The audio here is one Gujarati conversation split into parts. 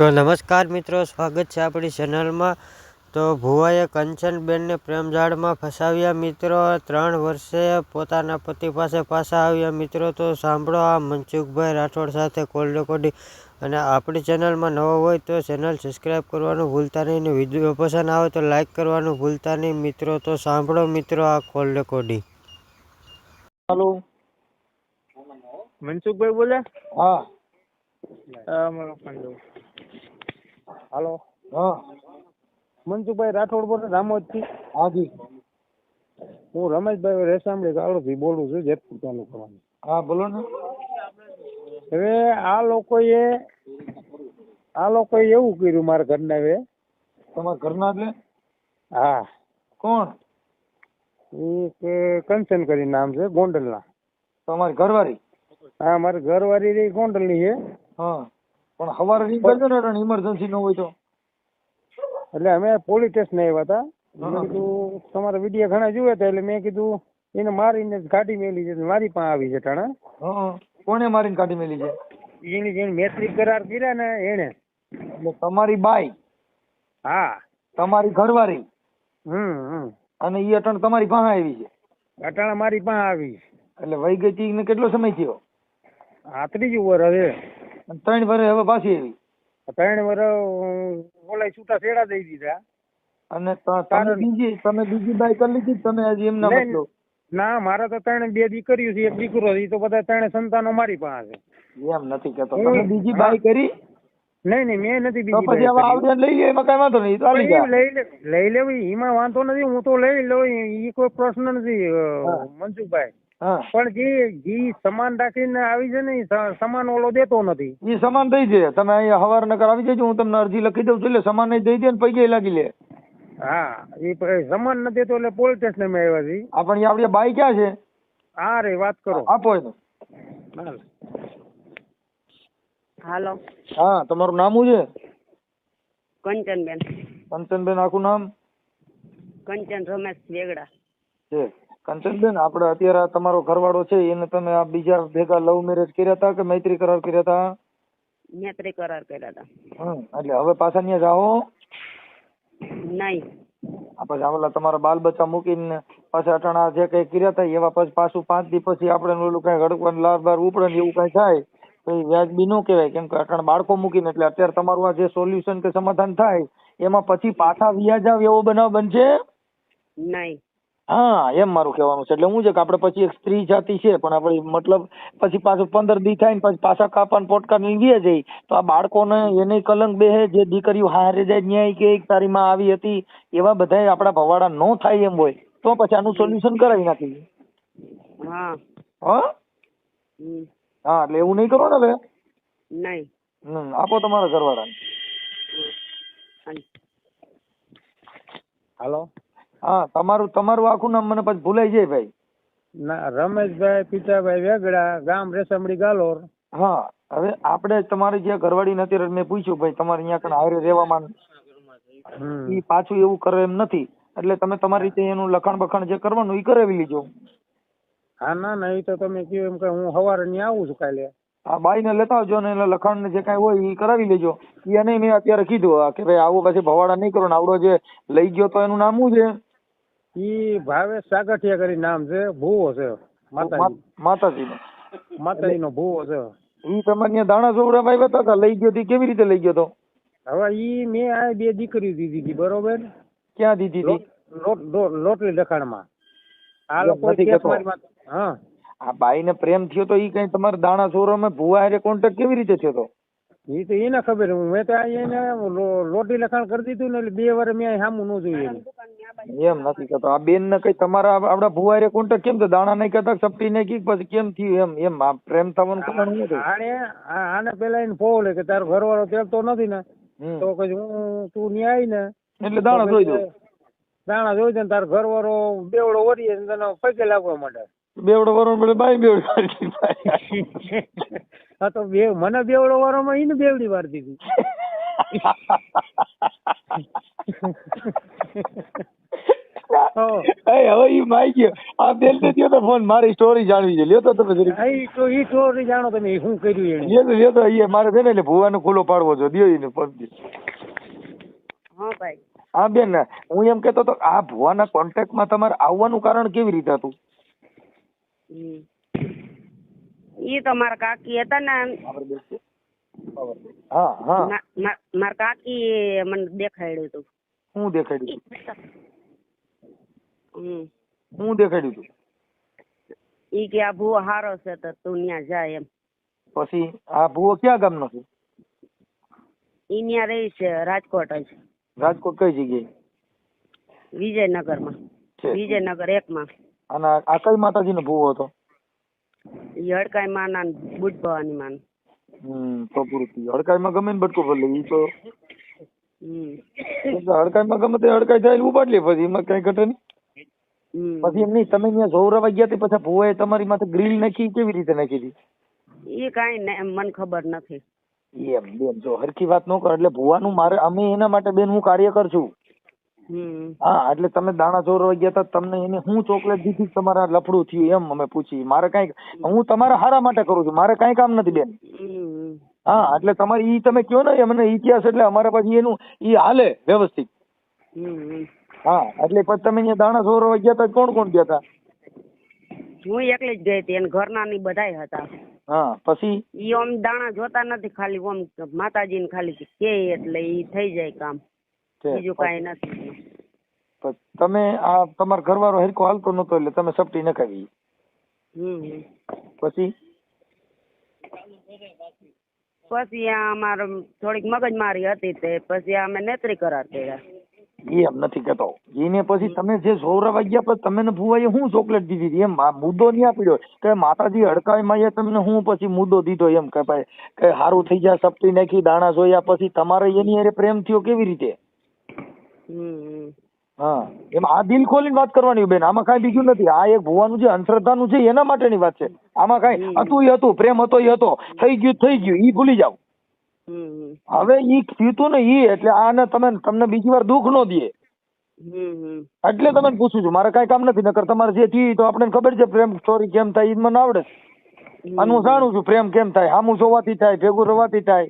તો નમસ્કાર મિત્રો સ્વાગત છે આપણી ચેનલમાં. તો ભુવાએ કંચનબેનને પ્રેમજાળમાં ફસાવ્યા મિત્રો. ત્રણ વર્ષે પોતાના પતિ પાસે પાછા આવ્યા મિત્રો. તો સાંભળો આ મનસુખભાઈ રાઠોડ સાથે કોલ રેકોર્ડિંગ. અને આપણી ચેનલમાં નવો હોય તો ચેનલ સબસ્ક્રાઈબ કરવાનું ભૂલતા નહીં અને વીડિયો પસંદ આવે તો લાઈક કરવાનું ભૂલતા નહીં મિત્રો. તો સાંભળો મિત્રો આ કોલ રેકોર્ડિંગ. હલો. મનસુખભાઈ બોલે? હા. હા, મારો ફોન. હાલો. હા. મનસુખભાઈ રાઠોડ બોલે રામોદથી. હાજી. હું રમેશભાઈ રેસામડી ગાવડથી બોલું છું જેતપુર તાલુકામાં. હા બોલો ને. હવે આ લોકોએ આ લોકોએ એવું કર્યું મારા ઘરના હવે. તમારા ઘરના એટલે? હા. કોણ? એ કંચન કરી નામ છે ગોંડલના. તમારી ઘરવાળી? હા મારી ઘરવાળી ગોંડલની છે. હા. પણ સવારે નીકળજો ને અટાણે ઇમરજન્સી ન હોય તો. એટલે અમે પોલીસ સ્ટેશન આવ્યા હતા. મેં કીધું તમારા વીડિયો ઘણા જોયા હતા. એટલે મેં કીધું એને મારીને કાઢી મેલી છે મારી પાસે આવી છે ટાણા. કોને મારીને કાઢી મેલી છે? એની જેને મૈત્રી કરાર કર્યા ને એને એટલે તમારી બાઈ. હા. તમારી ઘરવાળી. હમ હમ. અને એ અટણ તમારી પાસે આવી છે? અટાણા મારી પાસે આવી એટલે વહી ગઈ ને કેટલો સમય થયો? આ ત્રીજું વર હવે. અને ત્રણ વર્ષ હવે પાછી આવી. ત્રણ વર ઓલા છૂટા છેડા દઈ દીધા. અને તમે બીજી તમે બીજી બાઈ કરી લીધી તમે હજી એમના મતલબ? ના મારા તો ત્રણ બે દીકરીઓ છે એક દીકરો છે તો બધા ત્રણ સંતાનો મારી પાસે. એમ નથી કેતો. તમે બીજી બાઈ કરી? નહીં નહીં મેં નથી બીજી પછી હવે આવડે લઈ લે એમાં કઈ વાંધો નહીં જાય લઈ લે લઈ લેવી એમાં વાંધો નથી હું તો લઈ લઉં એ કોઈ પ્રશ્ન નથી મનસુખભાઈ પણ જે ઘી સમાન રાખીને આવી છે ને ઈ સમાન ઓલો દેતો નથી. એ સમાન દઈ છે તમે અહીંયા હવાર નગર આવી જજો હું તમને અરજી લખી દઉં છું એટલે સમાન દઈ દે ને પૈકી લાગી લે. હા એ સમાન નથી દેતો એટલે પોલીસ સ્ટેશનમાં આવ્યા છે આ પણ બાઈ ક્યાં છે? હા રે વાત કરો. આપો એનું. હાલો. હા તમારું નામ શું છે? કંચનબેન. કંચનબેન આખું નામ? કંચન રમેશ વેગડા. છે. કંચનબેન આપણે અત્યારે આ તમારો ઘરવાળો છે એને તમે આ બીજા ભેગા લવ મેરેજ કર્યા હતા કે મૈત્રી કરાર કર્યા હતા? મૈત્રી કરાર કર્યા હતા. હમ એટલે હવે પાછા ત્યાં જાઓ? નહીં. આ પછી આ ઓલા તમારા બાલ બચ્ચા મૂકીને પાછા અટાણા જે કઈ કર્યા હતા એવા પછી પાછું પાંચ દી પછી આપણે ઓલું કઈ હડકવાનું લાર બાર ઉપડે ને એવું કઈ થાય તો એ વ્યાજબી ન કહેવાય કેમ કે અટાણે બાળકો મૂકીને એટલે અત્યારે તમારું આ જે સોલ્યુશન કે સમાધાન થાય એમાં પછી પાછા વ્યાજ આવે એવો બનાવ બનશે? નહીં. હા એમ મારું કહેવાનું છે. એટલે હું છે કે આપણે પછી એક સ્ત્રી જાતિ છે પણ આપણે મતલબ પછી પાછું પંદર દી થાય ને પછી પાછા કાપાને પોટકા ગયા જાય તો આ બાળકોને એને કલંક બેહે જે દીકરીઓ હારે જાય ન્યાય કે એક તારી માં આવી હતી એવા બધાય આપણા ભવાડા ન થાય એમ હોય તો પછી આનું સોલ્યુશન કરાવી નાખીએ. હા. હા? હા એટલે એવું નહીં કરો ને હવે. નહીં. આપો તમારા ઘરવાળાને. હાલ. હા તમારું તમારું આખું નામ મને પછી ભૂલાઈ જાય ભાઈ. ના રમેશભાઈ પિતાભાઈ વેગડા ગામ રેસમડી ગાલોર. હા હવે આપણે તમારી જે ઘરવાળી નથી મેં પૂછ્યું ભાઈ તમારે અહીંયા કણ હારે રહેવામાં એ પાછું એવું કરે એમ નથી. એટલે તમે તમારી રીતે એનું લખાણ બખાણ જે કરવાનું ઈ કરાવી લીજો. હા ના ના એ તો તમે કહ્યું એમ કે હું સવારે ત્યાં આવું છું કાલે. આ બાઈને લેતા આવજો ને એના લખાણ ને જે કાંઈ હોય એ કરાવી લેજો. એને મેં અત્યારે કીધું કે ભાઈ આવું પછી ભવાડા નહીં કરો ને આવડો જે લઈ ગયો તો એનું નામ શું છે? ઈ ભાવેશ સાગઠિયા કરી નામ છે ભૂવો છે માતાજી. માતાજી નો ભૂવો છે. ઈ તમારે ત્યાં દાણા ચોવડા ભાઈ હતા લઈ ગયો તી કેવી રીતે લઈ ગયો તો? હવે ઈ મેં આ બે દીકરી દીધી હતી બરોબર? ક્યાં દીધી હતી લોટ- લોટ- લોટ- લોટલી લખાણમાં. આ લોકો હા. આ બાઈને પ્રેમ થયો તો ઈ કઈ તમારે દાણા ચોરમાં ભૂવા હારે કોન્ટેક્ટ કેવી રીતે થયો તો? ઈ તો એને ખબર મેં તો આ એને લોટલી લોટી લખાણ કરી દીધું ને એટલે બે વાર મેં સામું ન જોયું. એમ નથી કહેતો આ બેન ને કઈ તમારા આપડા ભુવારે કોન્ટેક્ટ કેમ તો દાણા નહીં કહેતા સપટી નહીં કી પછી કેમ થયું એમ? એમ આ પ્રેમ થવાનું કારણ શું? આને આને પેલા એને ફોન લે કે તારો ઘરવાળો તેલતો નથી ને તો કઈ હું તું ન્યા આવી ને એટલે દાણા જોઈ દઉં. દાણા જોઈ દે ને તારો ઘરવાળો બેવડો વરીએ ને તને પગે લાગવા માંડે. બેવડો વરો મળે બાઈ બેવડી હા તો બે મને બેવડો વારોમાં ઈને બેવડી વાર દીધી એ હવે ઈ માઈ ગયો. આ બેન ને થયો તો ફોન મારી સ્ટોરી જાણવી છે. લ્યો તો તમે જરી ઈ તો ઈ સ્ટોરી જાણો તમે શું કર્યું એને લ્યો તો લ્યો તો ઈ મારે છે ને એટલે ભુવાનો ખુલ્લો પાડવો જો દિયો ઈને ફોન. હા ભાઈ. હા બેન હું એમ કેતો તો આ ભુવાના કોન્ટેક્ટમાં તમારે આવવાનું કારણ કેવી રીતે હતું. ઈ તો મારા કાકી હતા ને. હા હા. મારા કાકી મને દેખાડ્યું હતું. હું દેખાડ્યું? હું દેખાડ્યું હતું ઈ કે આ ભૂવો હારો છે તો તું ત્યાં જાય એમ. પછી આ ભુવો ક્યાં ગામનો છે? ઈ ત્યાં રહી છે રાજકોટ જ. રાજકોટ કઈ જગ્યાએ? વિજયનગરમાં. છે. વિજયનગર એકમાં. અને આ આ કઈ માતાજીનો ભુવો હતો? ઈ હડકાઈ માના ને બુટ ભવાની માન. હમ તો પૂરું થયું. હડકાઈમાં ગમે ને બટકું ભરી લે ઈ તો હમ. હડકાઈમાં ગમે તે હડકાઈ થાય એટલે ઉપાડ લે પછી એમાં કઈ ઘટે નહીં. હમ પછી એમ નહીં તમે ત્યાં જોવરાવા ગયા તે પછી ભુવાએ તમારી માથે ગ્રીલ નાખી કેવી રીતે નાખી હતી? એ કાંઈ મને ખબર નથી. એમ બેન જો હરખી વાત ન કરો એટલે ભુવાનું મારે અમે એના માટે બેન હું કાર્ય કર છું હા એટલે તમે દાણા ચોરવા ગયા હતા તમને એને હું ચોકલેટ દીધી તમારા લફડું થયું એમ અમે પૂછી મારે કઈ હું તમારા હારા માટે કરું છું મારે કઈ કામ નથી બેન. હા એટલે તમારે ઈ તમે કયો ને મને ઇતિહાસ એટલે અમારે પાસે એનું ઈ હાલે વ્યવસ્થિત. હા એટલે પછી તમે અહીંયા દાણા સોરવા ગયા હતા કોણ કોણ ગયા હતા હું એકલી જ ગઈ હતી અને ઘરના ની બધાય હતા. હા પછી? ઈ ઓમ દાણા જોતા નથી ખાલી ઓમ માતાજી ને ખાલી કે એટલે ઈ થઈ જાય કામ. બીજું કાંઈ નથી. તમે આ તમારો ઘરવાળો હરકો હાલતો નતો એટલે તમે સપટી નખાવી. હમ હમ. પછી? પછી આ અમારે થોડીક મગજમારી હતી તે પછી અમે નેત્રી કરાર કર્યા. ઈ એમ નથી કેતો. એને પછી તમે જે સોવરાવા ગયા પછી તમે ને શું ચોકલેટ દીધી હતી? એમ મુદ્દો નહીં આપડ્યો કે માતાજી હડકાઈ માં તમને હું પછી મુદ્દો દીધો એમ કે ભાઈ કે સારું થઈ જાય સપટી નાખી દાણા જોયા પછી તમારે એની અરે પ્રેમ થયો કેવી રીતે. હા. એમ આ દિલ ખોલીને વાત કરવાની બેન. આમાં કાંઈ બીજું નથી. આ એક ભુવાનું જે અંધશ્રદ્ધાનું છે એના માટેની વાત છે. આમાં કાંઈ હતું એ હતું પ્રેમ હતો એ હતો. થઈ ગયું થઈ ગયું. એ ભૂલી જાવ. હવે ઈ કીધું ને ઈ એટલે આને તમે તમને બીજી વાર દુઃખ ન દે હમ હમ. એટલે તમને પૂછું છું મારે કઈ કામ નથી નકર તમારે જે થયું તો આપણને ખબર છે પ્રેમ સ્ટોરી કેમ થાય ઈ મને આવડે અને હું જાણું છું પ્રેમ કેમ થાય સામું જોવાથી થાય ભેગું રવાથી થાય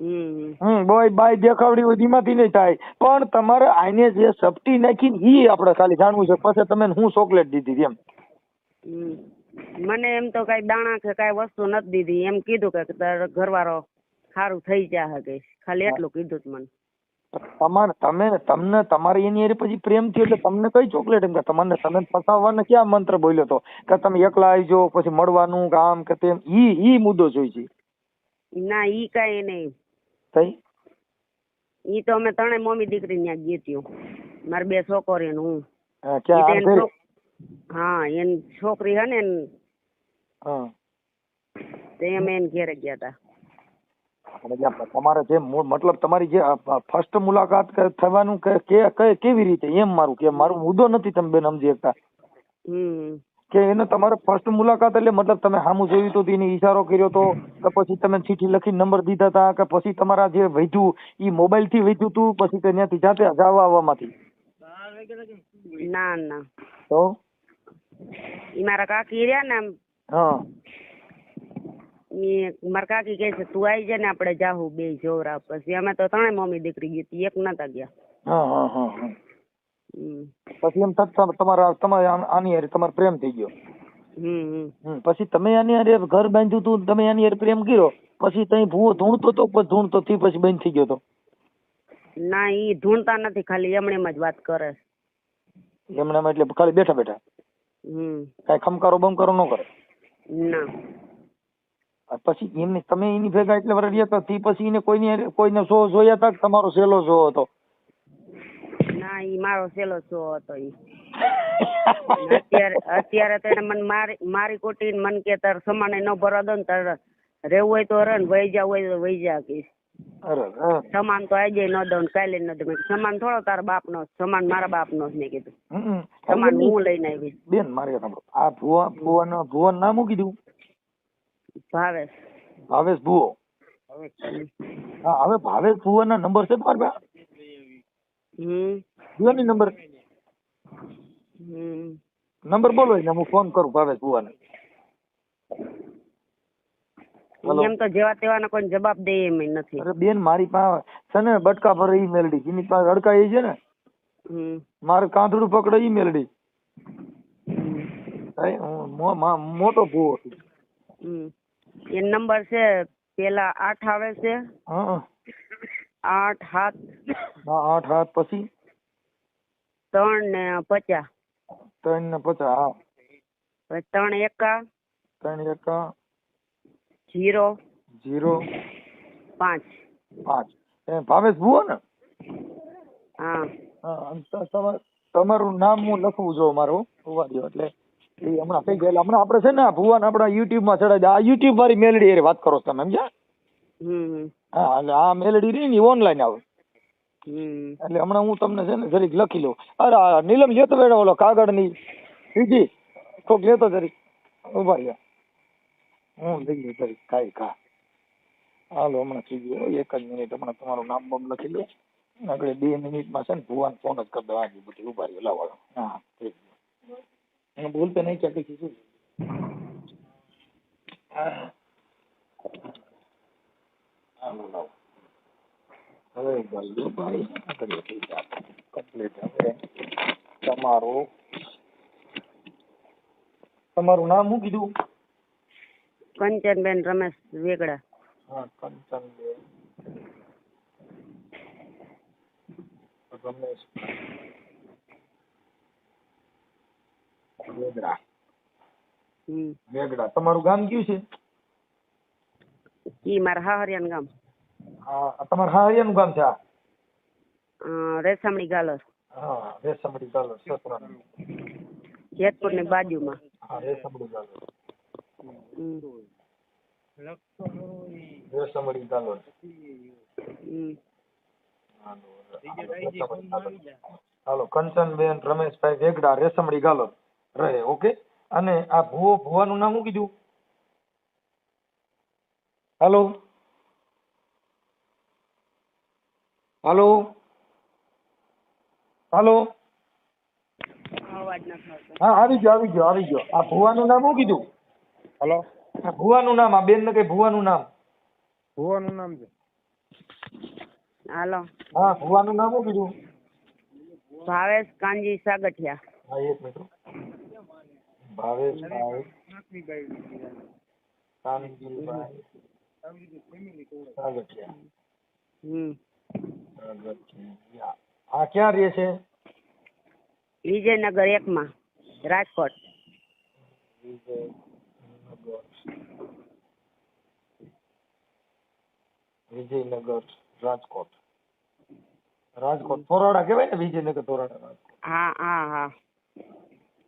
હમ હમ. હમ બોય બાય દેખાવડી હોય ધીમાથી નહીં થાય પણ તમારે આને જે સપટી નાખીને ઈ આપણે ખાલી જાણવું છે પછી તમે હું ચોકલેટ દીધી એમ હમ. મને એમ તો કઈ દાણા કે કઈ વસ્તુ નથી દીધી એમ કીધું કે ઘરવાળો સારું થઈ જાય કે ખાલી એટલું કીધું જ મને. તમારે તમે તમને તમારે એની હારે પછી પ્રેમ થયો એટલે તમને કઈ ચોકલેટ એમ કે? તમને તમે ફસાવવાના ક્યાં મંત્ર બોલ્યો તો? કે તમે એકલા આવજો પછી મળવાનું કે આમ કે તેમ ઈ ઈ મુદ્દો જોઈ છે. ના ઈ કાંઈ નહીં. થઈ ઈ તો અમે ત્રણેય મમ્મી દીકરી ત્યાં ગીત્યું મારે બે છોકરીઓ ને હું હા, એની છોકરી હે ને હા. તે અમે એને ઘેરે ગયા હતા તમારે જે મૂળ- મતલબ તમારી જે ફર્સ્ટ મુલાકાત થવાનું કે કેવી રીતે? એમ મારું કે મારું મુદ્દો નથી તમે બેન સમજી શકતા. કે એને તમારે ફર્સ્ટ મુલાકાત એટલે મતલબ તમે સામું જોયું તો એને ઈશારો કર્યો તો કે પછી તમે ચીઠી લખી નંબર દીધા હતા કે પછી તમારા જે વૈધું ઈ મોબાઈલથી વૈધું તું પછી ત્યાંથી જાતે જવા આવવામાંથી. ના ના. તો? ઈ મારા કાકી રહ્યા ને હા. ઈ મારા કાકી કહે છે તું આવી જા ને આપણે જાહુ બે જોરા પછી. અમે તો ત્રણે મમ્મી દીકરી ગઈ હતી એક નતા ગયા. હા હા હા. પછી એમ તમારા તમારે આની હારે તમારો પ્રેમ થઈ ગયો. પછી તમે આની હારે ઘર બાંધ્યું તું તમે આની હારે પ્રેમ કર્યો પછી તઈ ભૂવો ધૂણતો તો પછી ધૂણતો થી પછી બંધ થઈ ગયો તો? ના ઈ ધૂણતા નથી ખાલી એમણે જ વાત કરે. એમણે એટલે ખાલી બેઠા બેઠા? હમ. કઈ ખમકારો બમકારો ન કરે? ના. પછી એમને તમે એની ભેગા એટલે વર્ષ રહ્યા હતા તે પછી એને કોઈની કોઈ કોઈને શો જોયા હતા તમારો સહેલો શો હતો? ના ઈ મારો સેલો શો હતો ઈ. અત્યારે અત્યારે તો એને મને મારી મારી કોટી મન કે તાર સમાને ન ભરવા દો ને તાર રહેવું હોય તો રહે ને વહી જાવ હોય તો વહી જા કીશ સમાન તો આજે ન દઉં કાલે ન દઉં. સમાન થોડો તારા બાપ નો સમાન મારા બાપનો નો મેં કીધું સમાન હું લઈને આવી. બેન મારે આ ભુવા ભુવન ભુવાનું નામ મૂકી કીધું ભાવે. ભાવેશ ભુવો. હા હવે ભાવેશ ભુવાના નંબર છે તમારે પાસે ભુવાની નંબર નંબર બોલો એટલે હું ફોન કરું ભાવેશ ભુવાને. હલો. એમ તો જેવા તેવાના કોઈ જવાબ દે એમ નથી. અરે બેન મારી પાસે છે ને બટકા પર ઈ મેલડી. જેની પાસે અડકાઈ છે ને મારે કાંધડું પકડે ઈ મેલડી. હું મોટો ભૂવો છું. એ નંબર છે પેલા આઠ આવે છે. આઠ સાત. આઠ હાથ પછી? ત્રણ ને પચાસ. ત્રણ ને પચાસ હા. ત્રણ એકા. ત્રણ એકા. જીરો. જીરો. પાંચ. પાંચ. એ ભાવેશ ભુવો ને? હા. તમાર- નામ હું લખવું જો મારું ઊભા દ્યો એટલે. એ હમણાં થઈ ગયેલા. હમણાં આપણે છે ને ભુવન આપણા યુટ્યુબમાં ચડાવી આ યુટ્યુબ વાળી મેલડી એ વાત કરો છો તમે સમજ્યા? હા એટલે આ મેલડી રહી ને ઓનલાઈન આવે. એટલે હમણાં હું તમને છે ને જરીક લખી લઉં. અરે નીલમ લેતો બેઠો ઓલો કાગળની. બીજી કોક લેતો જરીક. ઊભા રહ્યા હું લઈ લઉં જરીક. કાંઈ કા હાલો હમણાં થઈ ગયું. એક જ મિનિટ. હમણાં તમારું નામ બમ લખી લો. આગળ બે મિનિટમાં છે ને ભુવાન ફોન જ કરી દો આજે બધી. ઊભા રહ્યો લાવો. હા થઈ ગયું. એને બોલતે નહીં ક્યાં કઈ શું હા. હાલો લાવો હવે જલ્દી ભાઈ આગળ થઈ જાય કમ્પ્લીટ હવે તમારું તમારું નામ શું કીધું કંચનબેન રમેશ વેગડા હા કંચનબેન રમેશ વેગડા. વેગડા. તમારું ગામ કયું છે? ઈ મારા હાહરિયાન ગામ. હા તમારા હારિયાનું ગામ છે આ? અ, રેસામણી ગાલર. હા રેસમડી ગાલર સસરા જેતપુરની બાજુમાં. હા રેશમડી ગાલર. હમ. રેશમડી ગાલો હાલો કંચનબેન રમેશભાઈ વેગડા રેસમડી ગાલો રહે ઓકે? અને આ ભુવો ભુવાનું નામ શું કીધું? હાલો? હાલો? હાલો? હા આવી ગયો આવી ગયો આવી ગયો. આ ભુવાનું નામ શું કીધું? હલો? આ ભુવાનું નામ આ બેન ને કઈ ભુવાનું નામ? ભુવાનું નામ છે. હાલો. હા ભુવાનું નામ શું કીધું? ભાવેશ કાનજી સાગઠિયા. હા એક મિનિટ આ ક્યાં રહે છે? વિજયનગર એકમાં રાજકોટ. વિજયનગર. વિજયનગર રાજકોટ. રાજકોટ થોરાડા કેવાય ને વિજયનગર થોરાડા રાજકોટ. હા હા હા.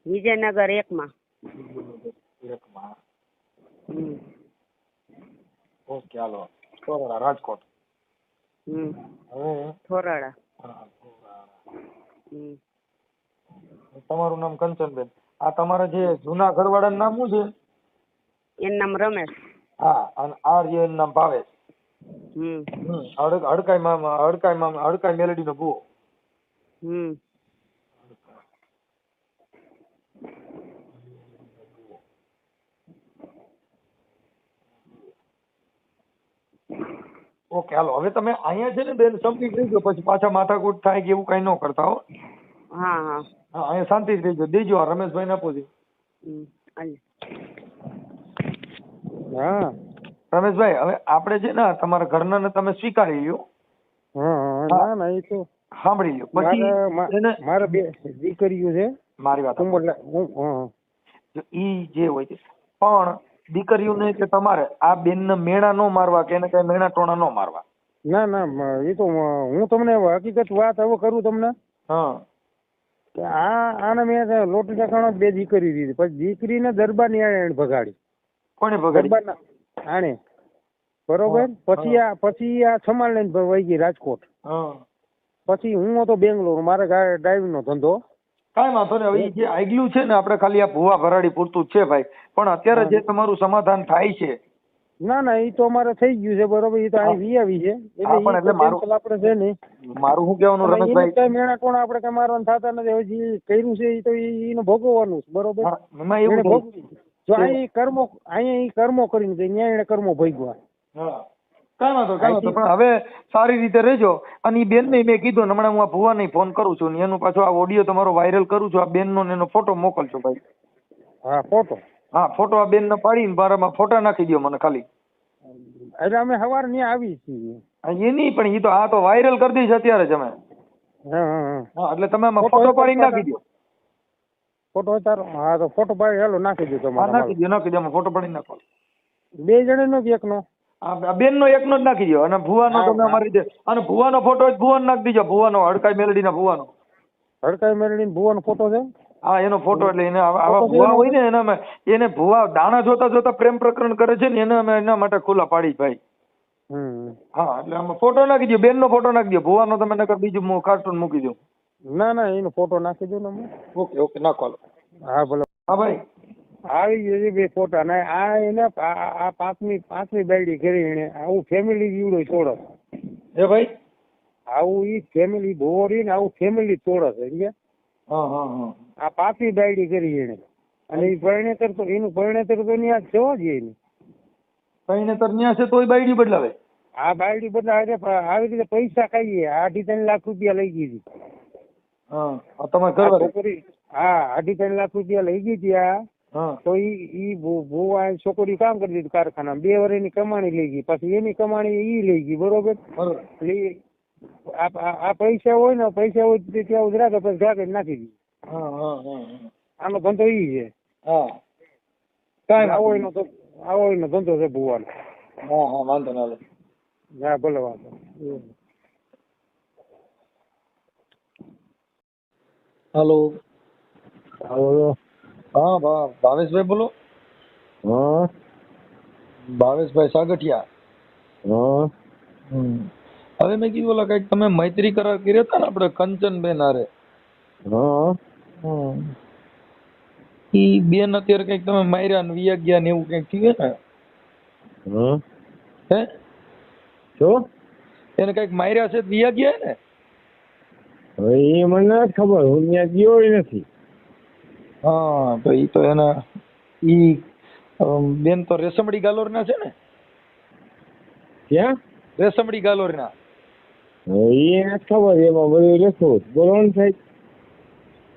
વિજયનગર એકમાં. એકમાં. ઓકે હાલો. થોરાડા રાજકોટ. હમ. થોરાડા. તમારું નામ કંચનબેન. આ તમારા જે જૂના ઘરવાળાનું નામ શું છે? એનું નામ રમેશ. હા અને આ એનું નામ ભાવેશ. હમ. હમ હડ- હડકાઈ મામા હડકાઈ મામા હડકાઈ મેલડીનો ભૂ હમ. ઓકે હાલો. હવે તમે અહીંયા છે ને બેન સમજી દેજો પછી પાછા માથાકૂટ થાય કે એવું કઈ ન કરતા હો. હા હા. હા અહીંયા શાંતિ દેજો દેજો આ રમેશભાઈ ને આપો હા. રમેશભાઈ હવે આપણે છે ને તમારા ઘરના ને તમે સ્વીકારી લ્યો. ના ના એ તો સાંભળી લ્યો. પછી મારે બે દીકરીઓ છે. મારી વાત. હા ઈ જે હોય છે. પણ દીકરીઓને કે તમારે આ બેનને મેણા નો મારવા કે એને કઈ મેણા ટોણા ન મારવા? ના ના એ તો હું તમને હકીકત વાત હવે કરું તમને. હા. કે આ આને મેં લોટરી લોટી ટકાણો બે દીકરી દીધી. પછી દીકરીને દરબારની આણે એને ભગાડી. કોને ભગાડી? આણે. બરોબર? પછી આ પછી આ સમાન લઈને વહી ગઈ રાજકોટ. હા. પછી હું હતો બેંગ્લોર મારે ડ્રાઇવિંગ નો ધંધો. કાંઈ વાંધો નહીં. હવે જે આગલું છે ને આપણે ખાલી આ ભૂવા ભરાડી પૂરતું જ છે ભાઈ. પણ અત્યારે જે તમારું સમાધાન થાય છે. ના ના એ તો અમારે થઈ ગયું છે બરોબર એ તો અહીં વી આવી છે. એટલે એટલે મારું- આપણે છે ને. મારું શું કહેવાનું રમેશભાઈ? કઈ મેણા કોણ આપણે કઈ મારવાના થતા નથી. હવે જે કર્યું છે એ તો એને ભોગવવાનું છે બરોબર? એમાં એવું ભોગવી. જો અહીં કર્મો અહીંયા કર્મો કરીને ન્યાય એને કર્મો ભોગવા હા. કાંઈ વાંધો કાંઈ વાંધો પણ હવે સારી રીતે રહેજો. અને એ બેન મેં કીધું ને હમણાં હું આ ભુવાને ફોન કરું છું ને એનું પાછો આ ઓડિયો તમારો વાયરલ કરું છું આ બેનનો ને એનો ફોટો મોકલજો ભાઈ. હા ફોટો હા ફોટો આ બેનનો પાડીને બારામાં ફોટા નાખી દો મને ખાલી. એટલે અમે સવારે ત્યાં આવી છીએ. એ નહીં પણ એ તો આ તો વાયરલ કરી દઈશ અત્યારે જ અમે. હા એટલે તમે આમાં ફોટો પાડી પાડીને નાખી દો ફોટો તારો હા તો ફોટો પાડી હેલો નાખી દો તમારે નાખી દો નાખી દો ફોટો પાડીને નાખો. બે જણાનો કે એકનો? બેનનો એકનો જ નાખી દો અને ભુવાનો તમે અમારી અને ભુવાનો ફોટો જ ભુવાનો નાખી દીજો. ભુવાનો હડકાઈ મેલડીના ભુવાનો. હડકાઈ મેળવીને ભુવાનો ફોટો છે? હા એનો ફોટો એટલે એને આવા ભુવા હોય ને એના અમે એને ભુવા દાણા જોતા જોતા પ્રેમ પ્રકરણ કરે છે ને એને અમે એના માટે ખુલ્લા પાડી ભાઈ. હા એટલે અમે ફોટો નાખી દો બેનનો ફોટો નાખી દો ભુવાનો તમે નકર બીજું કાર્ટૂન મૂકી દો ના ના એનો ફોટો નાખી દો ને ઓકે ઓકે નાખો હા ભલે. હા ભાઈ. આવી જશે બે ફોટા ને આ એને આ પાંચમી પાંચમી બાયડી કરી એને. આવું ફેમિલી જીવડો છોડો એ ભાઈ? આવું ઈ ફેમિલી ભોરી ને આવું ફેમિલી છોડો છે સમજ્યા? હા હા હા. આ પાંચમી બાયડી કરી એને. અને ઈ પરિણેતર તો એનું પરણેતર તો ન્યા જવા જ એની. પરણેતર ન્યા છે તોય બાયડી બદલાવે? આ બાયડી બદલા અરે પ- આવી રીતે પૈસા ખાઈએ. અઢી ત્રણ લાખ રૂપિયા લઈ ગઈ હતી. હા તમે ઘર છોકરી હા અઢી ત્રણ લાખ રૂપિયા લઈ ગઈ હતી આ. હા તો ઈ ઈ ભુવા છોકરી કામ કરી દીધું કારખાના બે વર્ષની કમાણી લઈ ગઈ. પછી એની કમાણી ઈ લઈ ગઈ બરોબર? આ પૈસા હોય ને પૈસા હોય તો ત્યાં ઉધરા તો પછી જાગે નાખી દી. હા હા હા હા. આનો ધંધો ઈ છે. હા. કાંઈ આવો એનો તો આવો એનો ધંધો છે ભુવાનો. હા હા વાંધો ના હાલો. હા ભલે વાંધો. હાલો. આવો હા ભા- ભાવેશભાઈ બોલો. હા ભાવેશભાઈ સાગઠિયા. હા. હવે મેં કીધું ઓલા કંઈક તમે મૈત્રી કરાર કરી હતા ને આપણે કંચનબેન હારે? હા ઈ બેન અત્યારે કંઈક તમે માર્યા ને વિયા ગયા ને એવું કંઈક થયું ને હા હે? શું એને કંઈક માર્યા છે વિયા ગયા ને? હવે એ મને ખબર હું ત્યાં ગયો નથી. હા તો ઈ તો એના ઈ બેન તો રેશમડી ગાલોરના છે ને? ક્યાં? રેશમડી ગાલોરના. એ ખબર એમાં બધું લખું બોલો ને સાહેબ.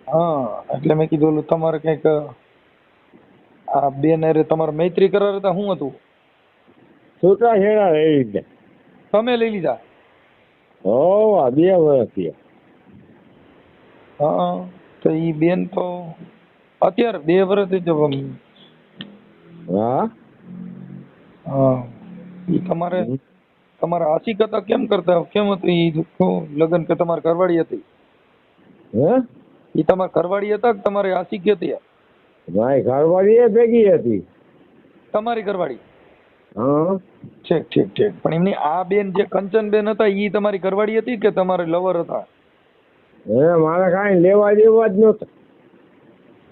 હા એટલે મેં કીધું ઓલું તમારે કંઈક આ બેન અરે તમારે મૈત્રી કરાર હતા શું હતું? છૂટા છેડા એ રીતે તમે લઈ લીધા? હો બે વર્ષ થયા. હા તો ઈ બેન તો અત્યારે બે વર્ષથી જ હા? હા. તમારે તમારે તમારા આશિક હતા કેમ કરતા? કેમ હતું શું લગ્ન કે તમારે કરવાડી હતી? હે? એ તમારે કરવાડી હતા કે તમારે આશિક હતી? ભાઈ કરવાડી એ ભેગી હતી. તમારી કરવાડી હા. ઠીક ઠીક ઠીક. પણ એમની આ બેન જે કંચન બેન હતા એ તમારી કરવાડી હતી કે તમારે લવર હતા? હે મારે કાંઈ લેવા દેવા જ નહોતા.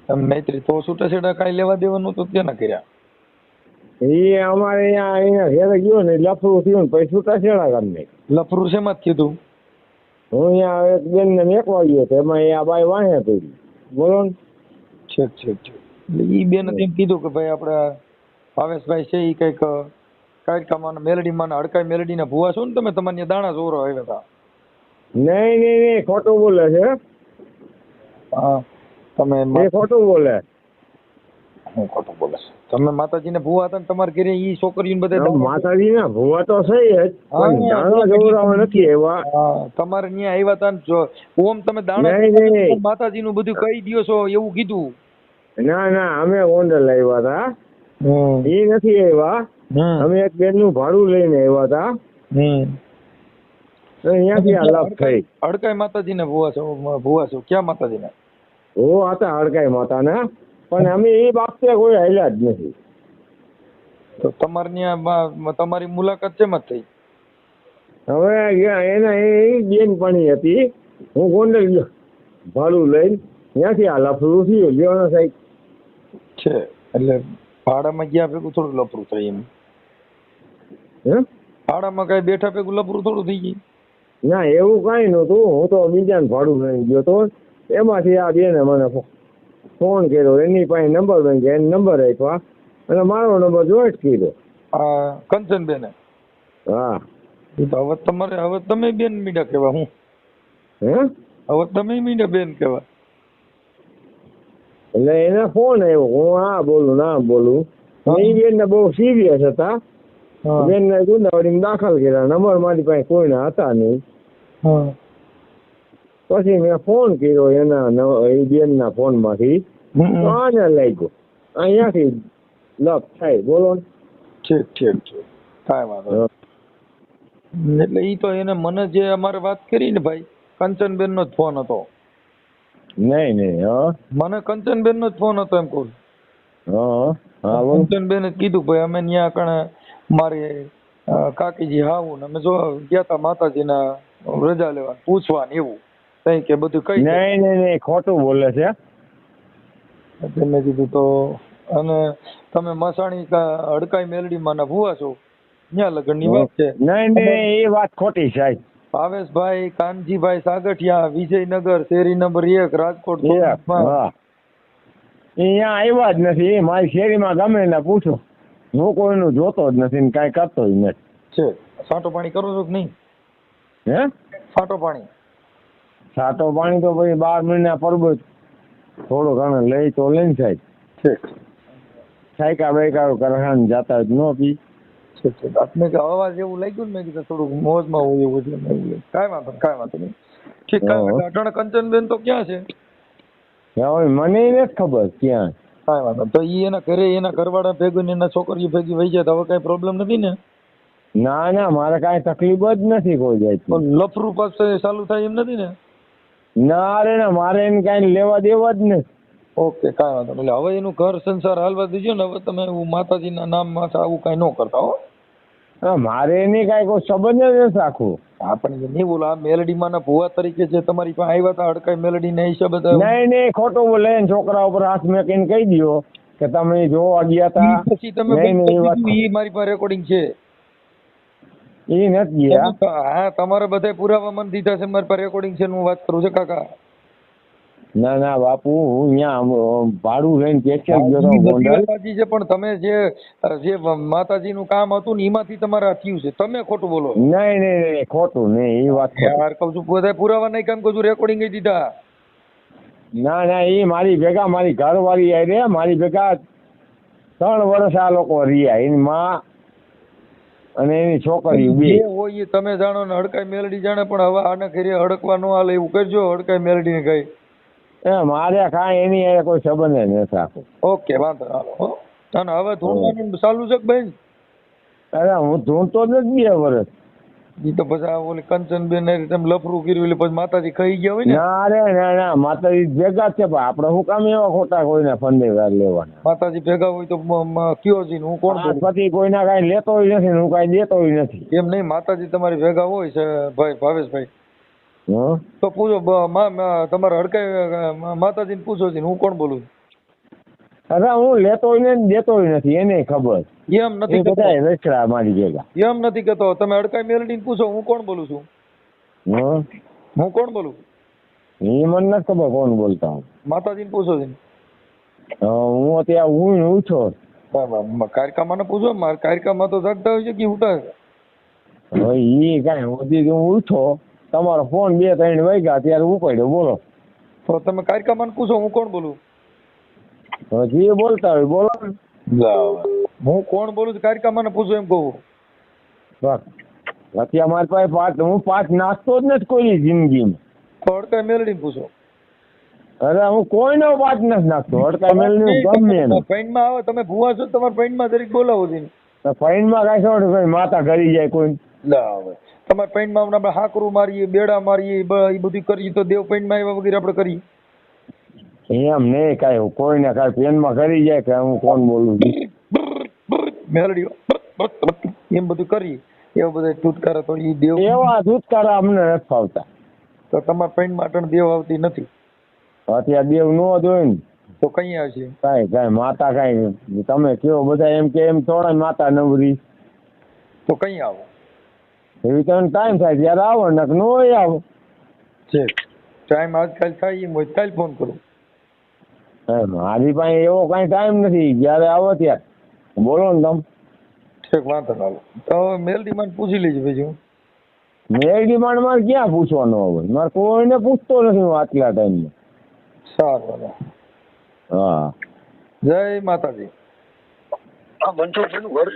મૈત્રી તો છૂટાછેડા કાંઈ લેવા દેવાનું તો ત્યાં ના કર્યા? એ અમારે અહીંયા અહીંયા ઘેરે ગયો ને લફરું થયું ને પછી છૂટા છેડા કરી નહીં લફરું શેમાં કીધું? હું અહીંયા એક બેન ને મેકવા ગયો તો એમાં એ આ બાઈ વાંહે પડી. બોલો ને. છે ઠીક ઠીક. એ બેન એમ કીધું કે ભાઈ આપણે ભાવેશભાઈ છે ઈ કંઈક કાયકામાં મેલડીમાં હડકાઈ મેલડીના ભૂવા છો ને તમે તમારે દાણા ચોરો આવ્યા હતા. નહીં નહીં નહીં ખોટું બોલે છે. હા. તમે એ ખોટું બોલે. હું ખોટું બોલે? છે. તમે માતાજીને ભૂવા હતા ને તમારે ઘરે ઈ છોકરીઓને બધે દાણા- માતાજી ના ભૂવા તો સહી જ પણ દાણા જોવડાવવા નથી એવા. તમારે ત્યાં આવ્યા હતા ને જો ઓમ તમે દાણા. માતાજીનું બધું કહી દ્યો છો એવું કીધું. ના ના અમે ગોંડલ આવ્યા હતા. એ નથી આવ્યા. અમે એક બેનનું ભાડું લઈને આવ્યા હતા. અહીંયાથી આ લાભ થઈ. હડકાઈ માતાજીને ભૂવા છો ભૂવા છો. ક્યાં માતાજીને? ઓ હતા હડકાઈ માતાના પણ અમે એ બાબતે કોઈ હાલ્યા જ નથી. તો તમારી તમારી મુલાકાત શેમાં થઈ? હવે એના એ બેન પણી હતી. હું ગોંડલ ગયો. ભાડું લઈને ત્યાંથી આ લફરું થયું લ્યો ને સાહેબ. છે એટલે ભાડામાં ગયા ભેગું થોડું લફરું થાય એમ. હે? ભાડામાં કઈ બેઠા ભેગું લફરું થોડું થઈ ગયું? ના એવું કઈ નતું હું તો બીજાને ભાડું લઈને ગયો તો. એમાંથી આ બેને મને ફોન કર્યો. એની પાસે નંબર માંગ્યો એને નંબર આપ્યા અને મારો નંબર જોઈન્ટ કીધો. આ કંચનબેને? હા. તો હવે તમારે હવે તમે બેન મીડા કેવા હું? હે? હવે તમે મીડા બેન કેવા? એટલે એને ફોન આવ્યો હું હા બોલું ના બોલું. એ એ બેનને બહુ સિરિયસ હતા. બેન ને ગુંદાવાડીમાં દાખલ કર્યા. નંબર મારી પાસે કોઈના હતા નહીં. હા. પછી મેં ફોન કર્યો એના એ બેનના ફોનમાંથી આને લાગ્યો? અહીંયાથી લપ થાય બોલો ઠીક ઠીક ઠીક. કાંઈ વાંધો. એટલે ઈ તો એને મને જે અમારે વાત કરી ને ભાઈ કંચનબેન નો જ ફોન હતો. નહીં નહીં હા. મને કંચનબેન નો જ ફોન હતો એમ કહું હા કંચનબેને કીધું ભાઈ અમે ત્યાં કણે મારી કાકીજી હાવું ને અમે જો ગયા તા માતાજીના રજા લેવા પૂછવા ને એવું. તઈ કે બધું કઈ નહીં નહીં નહીં ખોટું બોલે છે. એટલે મેં કીધું તો અને તમે મસાણી હડકાઈ મેલડી માના ભુવા છો? ત્યાં લગ્નની વાત છે. નહીં નહીં એ વાત ખોટી સાહેબ ભાવેશભાઈ કાનજીભાઈ સાગઠિયા વિજયનગર શેરી નંબર એક રાજકોટ અહીંયા આવ્યા જ નથી મારી શેરીમાં ગમે ને પૂછો. હું કોઈનું જોતો જ નથી ને કાંઈ કરતો જ નથી. છે. સાંટો પાણી કરો છો કે નહીં? હે? સાંટો પાણી. સાતો પાણી તો પછી બાર મહિના પરબત. થોડો ઘણો લઈ તો લઈને સાહેબ સાયકા બાયકા કરહાન જાતા જ ન પી. આપને કે અવાજ એવું લાગ્યું ને મેં કીધું થોડુંક મોજમાં હોય એવું છે કાંઈ વાંધો કાંઈ વાંધો નહીં. ઠીક કાંઈ. અટાણે કંચનબેન તો ક્યાં છે? હવે મને નથી ખબર ક્યાં. કાંઈ વાંધો. તો ઈ એના ઘરે એના ઘરવાળા ભેગું ને એના છોકરીઓ ભેગી વહી જાય તો હવે કાંઈ પ્રોબ્લેમ નથી ને? ના ના મારે કાંઈ તકલીફ જ નથી કોઈ જાય લફરું પાસે ચાલુ થાય એમ નથી ને? ના રે ને મારે એને કાંઈ લેવા દેવા જ ને ઓકે કાંઈ વાંધો નહીં. એટલે હવે એનું ઘર સંસાર હાલવા દેજો ને હવે તમે એવું માતાજીના નામ માથે આવું કાંઈ ન કરતા હો. હા, મારે એની કાંઈ કોઈ સંબંધ જ નથી રાખવું. આપણે નહીં બોલો આ મેલડી માના ભુવા તરીકે જે તમારી પાસે આવ્યા હતા અડકાઈ મેલડી ના હિસાબે નહીં નહીં ખોટું બોલે. છોકરા ઉપર હાથ મેકીને કહી દો કે તમે જોવા ગયા તા. પછી તમે એ મારી પાસે રેકોર્ડિંગ છે. એ નથી. ગયા હા તમારે બધા પુરાવા મને દીધા છે મારી રેકોર્ડિંગ છે હું વાત કરું છું કાકા. ના ના બાપુ હું અહીંયા ભાડું લઈને પેચલ ગયો તો ઈ બધી ગોંડલ. વાત સાચી છે પણ તમે જે જે માતાજીનું કામ હતું ને એમાંથી તમારે થયું છે. તમે ખોટું બોલો. નહીં નહીં નહીં ખોટું નહીં એ વાત. યાર કહું છું બધા પુરાવા નહીં કામ કહું છું રેકોર્ડિંગ દીધા. ના ના એ મારી ભેગા મારી ઘરવાળી આવી રે મારી ભેગા ત્રણ વર્ષ આ લોકો રહ્યા. એની માં અને એની છોકરી બે હોય એ તમે જાણો ને હડકાઈ મેલડી જાણે પણ હવે આને ઘરે હડકવા ન હાલે એવું કરજો હડકાઈ મેલડી ને કઈ એ મારે કાંઈ એની એ કોઈ સંબંધ નથી રાખવો ઓકે વાંધો હાલો અને હવે ધૂણવાનું ચાલુ છે કે બેન અરે હું ધૂણતો જ નથી બે વર્ષ ઈ તો પછી ઓલી કંચનબેન એ રીતે લફરું કર્યું એટલે પછી માતાજી ખાઈ ગયા હોય ને? ના રે ના ના માતાજી ભેગા છે પણ આપણે શું કામ એવા ખોટા કોઈને ફંદે વાર લેવાના. માતાજી ભેગા હોય તો કયો જી હું કોણ પછી કોઈના કાંઈ લેતો નથી હું કાંઈ દેતો નથી. એમ નહીં માતાજી તમારી ભેગા હોય છે ભાઈ ભાવેશભાઈ? તો પૂછો તમારે હડકાઈ માતાજીને પૂછો છે હું કોણ બોલું? અરે હું લેતો હોય નથી દેતો નથી એને ખબર. એમ નથી બધા ભેગા. એમ નથી કહેતો. તમે અડકાઈ મેલડી પૂછો હું કોણ બોલું છું? હું? કોણ બોલું? એ મને નથી ખબર કોણ બોલતા હું માતાજીને પૂછો જી હું અત્યારે હું ઉઠો. કારકામાં ને પૂછો મારા કાર્યક્રમમાં તો જાગતા હોય છે કે ઉઠા છે? ઈ કાંઈ હું ઉઠો. તમારો ફોન બે ત્રણ વાગ્યા ત્યારે ઉપાડ્યો બોલો. તો તમે કારકામાં ને પૂછો હું કોણ બોલું? જે બોલતા હોય બોલો ને. હું કોણ બોલું છું? કાર્યક્રમ ને પૂછો એમ કહું. નથી અમારી પાસે પાંચ હું પાંચ નાસ્તો જ નથી કોઈ જિંદગીમાં. હડકા મેલડી પૂછો. અરે હું કોઈનો પાંચ નથી નાખતો હડકા મેલડી ગમે એને. પૈનમાં આવે તમે ભુવા છો તમારે પૈનમાં દરેક બોલાવો છે ફાઈનમાં કાંઈ શું ભાઈ માતા ઘરી જાય કોઈ? તમારે પૈનમાં આપણે હાકરું મારીએ બેડા મારીએ એ બધું કરીએ તો દેવ પૈનમાં આવ્યા વગેરે આપણે કરીએ. એમ નહીં કાંઈ કોઈને કાંઈ પેનમાં કરી જાય કે હું કોણ બોલું છું? મેલડીઓ. એમ બધું કરી એવા બધા છુટકારા તો એ દેવ એવા છુટકારા અમને નથી ફાવતા. તો તમારા પૈન માટે દેવ આવતી નથી? અત્યારે દેવ નો જ ને. તો કઈ આવશે કાંઈ કાંઈ માતા કાંઈ તમે કયો બધા એમ કે એમ થોડા માતા નવરી. તો કઈ આવો? એવી તમને ટાઈમ થાય ત્યારે આવો ને નો આવો. છે. ટાઈમ આજકાલ થાય એમ હોય કાલ ફોન કરું. મારી પાસે એવો કઈ ટાઈમ નથી જ્યારે આવો ત્યારે. બોલો ને તમે. ઠીક વાંધો ના તો મેલ ડિમાન્ડ પૂછી લેજો બીજું મેલ ડિમાન્ડ મારે ક્યાં પૂછવાનો હવે? મારે કોઈને પૂછતો નથી હું આટલા ટાઈમમાં સારું હા. જય માતાજી. હા બંધુ ઘર?